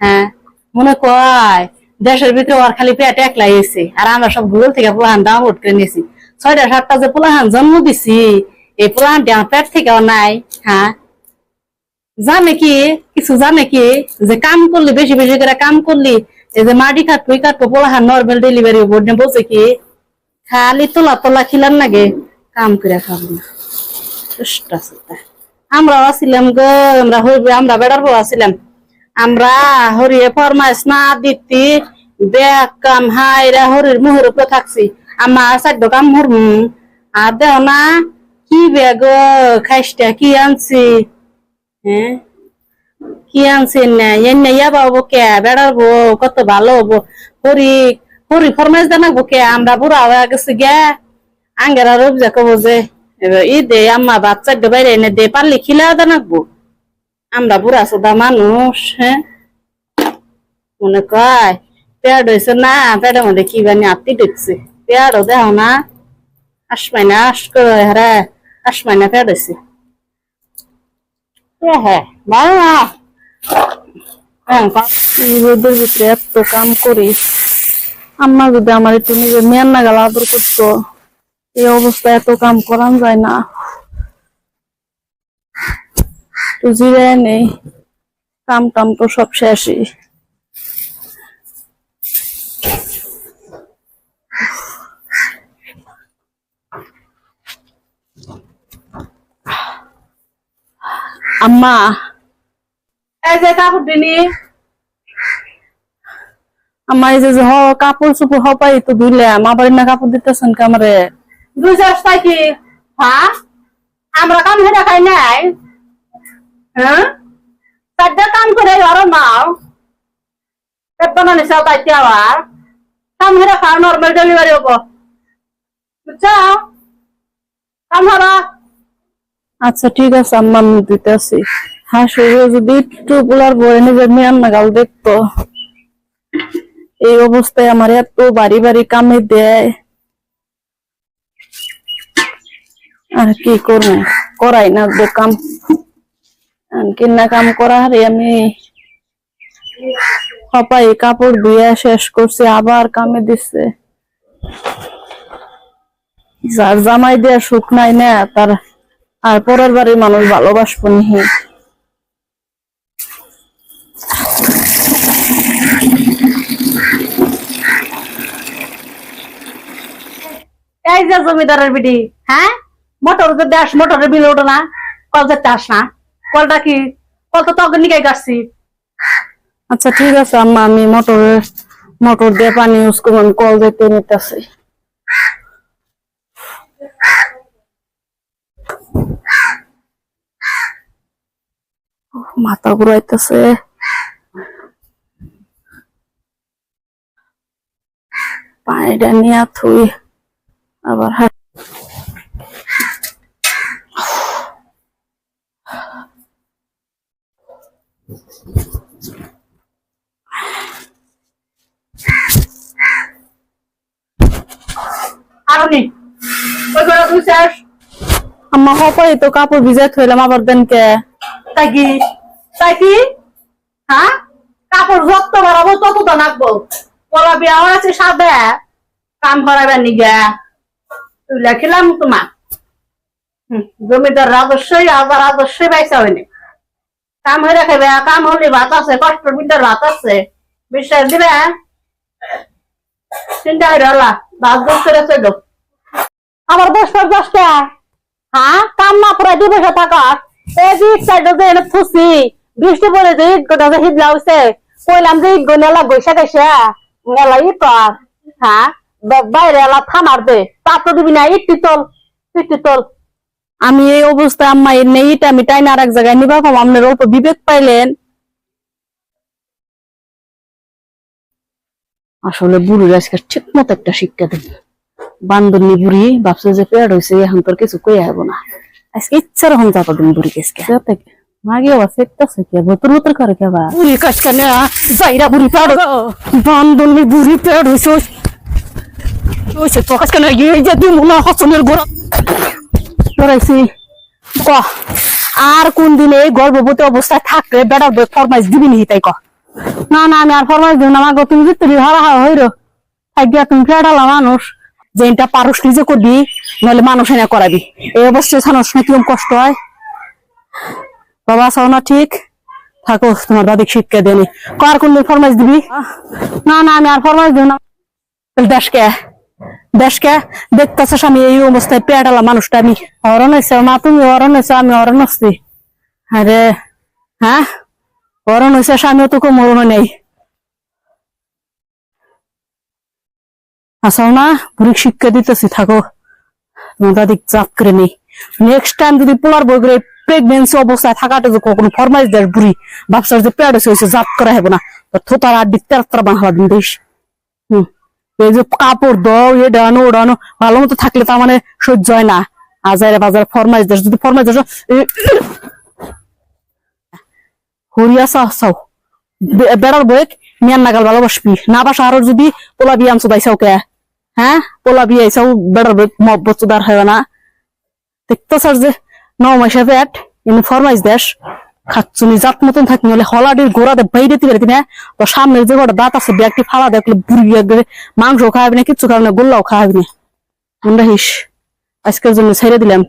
হ্যাঁ মনে কয় খালি পেট সব গুগল পোলাহান ছয়টা সাতটা যে পোলাহান জন্ম দিছি, এই পোলাহানটি আমার পেট থেকেও নাই হ্যাঁ। জানে কি, কিছু জানে কি, যে কাম করলি, বেশি বেশি করে কাম করলি, এই যে মাটি এই কাটবো পোলাহান নর্মাল ডেলিভারি বোর্ড নিয়ে বলছে কি, খালি তোলা তোলা খিলাম লাগে, কাম করে খাব না। চেষ্টা আমরা আছিলাম গো, আমরা হইবে, আমরা বেড়ার বউ আছিলাম। আমরা হরিয়ে ফরমাইশ না দিতি, দেখ কাম হাইরা হরির মুহের উপরে থাকছি। আমার সাধ্য কাম হরম আর দেহ না, কি বেগ খাইসটা কি আনছি? হ্যাঁ? কি আনছি না এনে ইয়াবা হব কে? বেড়ার বউ, কত ভালো হব। হরি হরি ফরমাইশ দেনাবো কে? আমরা বুড়া হয়ে গেছি গে। আঙ্গেরা রোবজা কবো যে এবার ই দে, আম্মা বাচ্চা বাইরে এনে দে, পারলে খিলা দেনাকবো আমরা বুড়া সুদা মানুষ হ্যাঁ? মনে কয়, পেয়ার হয়েছে না, পেয়ারের মধ্যে কি বানি আত্মি ঢুকছে। পেয়ারও দেহ না আসমাই না, আস হারা আসমাই না পেয়ার হয়েছে হ্যাঁ ভালো না রোদের ভিতরে এত কাম করি। আম্মা যদি আমার একটু নিজের মেয়ের নাগাল আদর করতো এই অবস্থায় এত কাম করান যায় না। তো জিরায় নেই। কাম টাম তো সব শেষই। আম্মা। এই যে কাপড় দিনি। আমার এই যে কাপড় চোপড় হপাই তো ধুইলাম। আবার না কাপড় দিতেছেন কামরে? চারটা কি? হ্যাঁ? আমরা কাম হেরা খাই নাই। হ্যাঁ? কাম করে আর নাও পেটনা নিশা তাইতে আবার। কাম হেরা খাও নর্মাল ডেলিভারি হব। বুঝছ? কাম হারা আচ্ছা ঠিক আছে, আম্মা, আমি দিতেছি। হ্যাঁ শরীরে যদি একটু পোলার বয়ে নিজের মেয়ার নাগাল দেখতো এই অবস্থায় আমার এত বাড়ি বাড়ি কামে দেয়। আর কি করব? করাই না গো কাম। কিনা কাম করা হারে আমি হপাই কাপড় ধুয়ে শেষ করছি, আবার কামে দিচ্ছে। যার জামাই দেয়া সুখ নাই না, তার আর পরের বাড়ির মানুষ ভালোবাসবো নিহি জমিদারের বিডি হ্যাঁ? মোটর যে দেশ, মোটরের বিল ওঠো না, কল যেতে আস না। কলটা কি, কল তো তখন নিকাই কাটছি। আচ্ছা ঠিক আছে, আম্মা, আমি মোটর মোটর দিয়ে পানি ইউজ করব, আমি কল দিতে নিতেছি। মাথা ঘুরাইতেছে। পানিটা নিয়ে থুই, আবার হাত আরও নি ওই করে তুই শেষ আম্মা হপাই তো কাপড় ভিজাই থইলাম আবার দেন কে তাই কি? তাই কি? হ্যাঁ? কাপড় যত বাড়াবো তত তো নাকবো। পলা বিয়া আছে সাদা। কাম করাবেন নিগা তুই লেখিলাম তোমার। জমিদার রাজস্বই আবার রাজস্বই পাইসা হয়নি। কাম হয়ে রাখবে কাম হলে ভাত আছে কষ্ট বিদ্যার ভাত আছে। বিশ্বাস দিবে? চিন্তা করে হলা ভাত দোষ করে চল আমার দোষ পর দশটা হ্যাঁ? কাম না পুরা দি বসে থাকার এই সাইডে থুসি, বৃষ্টি পড়ে যে ইট গোটা যে কইলাম যে ইট গোনেলা বৈশা গেছে মেলা ইট হ্যাঁ? বাইরে এলা থামার দে। তো দিবি না ইটটি তোল ইটটি তোল। আমি এই অবস্থায় আম্মা, এর নেই, এটা আমি টাইনা আর এক জায়গায় নিবা পাবো আপনার অল্প বিবেক পাইলেন। আসলে বুড়ির আজকে ঠিক মতো একটা শিক্ষা দেব। বান্দরনি বুড়ি ভাবছে যে পেয়ার হয়েছে এখন তোর কিছু কই আইব না। আজকে ইচ্ছা রকম চাপা দিন বুড়ি কেসকে। মাগে আবার ফেকতেছে কে? ভতর ভতর করে কে বা বুড়ি কাজকে না যাইরা বুড়ি পেয়ার বান্দরনি বুড়ি পেয়ার হয়েছে ওইছে তো কাজকে না এই যে তুই মনে হসনের গোড়া। লড়াইছি। বাহ। আর কোন দিন এই গর্ভবতী অবস্থায় থাকলে বেটার বই ফরমাইশ দিবি নি তাই ক? না না আমি আর ফরমাইশ দিব না। আমাকে তুমি যদি হারা হাওয়া হইরো থাকিয়া তুমি ফেরালা মানুষ। যেটা পারস নিজে করবি নইলে মানুষ এনে করাবি। এই অবস্থায় ছানোস না কিরম কষ্ট হয়? বাবা চাও না ঠিক? থাকো, তোমার দাদি শিক্ষা দেনি কার কোন ফরমাইশ দিবি? না না, আমি আর ফরমাইশ দিব না। দেশকে দেশকে দেখতেছিস আমি এই অবস্থায় পেটালা মানুষটা আমি। হরণ হয়েছে মা, তুমি হরণ হয়েছে আমি হরণ হচ্ছি। আরে হ্যাঁ? হরণ হয়েছে স্বামীও তো তোকে মরণ নেই। আসাও না বুড়ি শিক্ষা দিতেছি, থাকো। তোমার দাদি চাপ করে নেই। নেক্সট টাইম যদি পোলার বই করে প্রেগনেন্সি অবস্থায় থাকাটা যে কখনো ফরমাইশ দেয় বুড়ি, বাপসার যে পেট হয়েছে জাপ করা হবে না। থোতার আড্ডি তেরতরা বাংলা দিন দিস হম। এই যে কাপড় দাও এ ডানো, ওড়ানো, ভালো মতো থাকলে তার মানে সহ্য হয় না। আজারে বাজারে ফরমাইশ দেশ, যদি ফরমাইশ দেশ হরিয়া চাও বে- বেড়ার বয়েক মিয়ান নাগাল ভালোবাসবি। না বাসা আরও যদি পোলা বিয়ে আনছো দাইছাও কে? হ্যাঁ? হয় না। দেখতো ন মতন থাকি হলে গোড়াতে বাইরে তো সামনের যে দাঁত আছে ব্যাগটি ফালা দেখলে বুড়ি একবারে মাংস খাওয়াবি না, কিচ্ছু খাওয়াবি গোল্লাও খাওয়াবি না। আমরা হিস আজকের জন্য ছেড়ে দিলাম।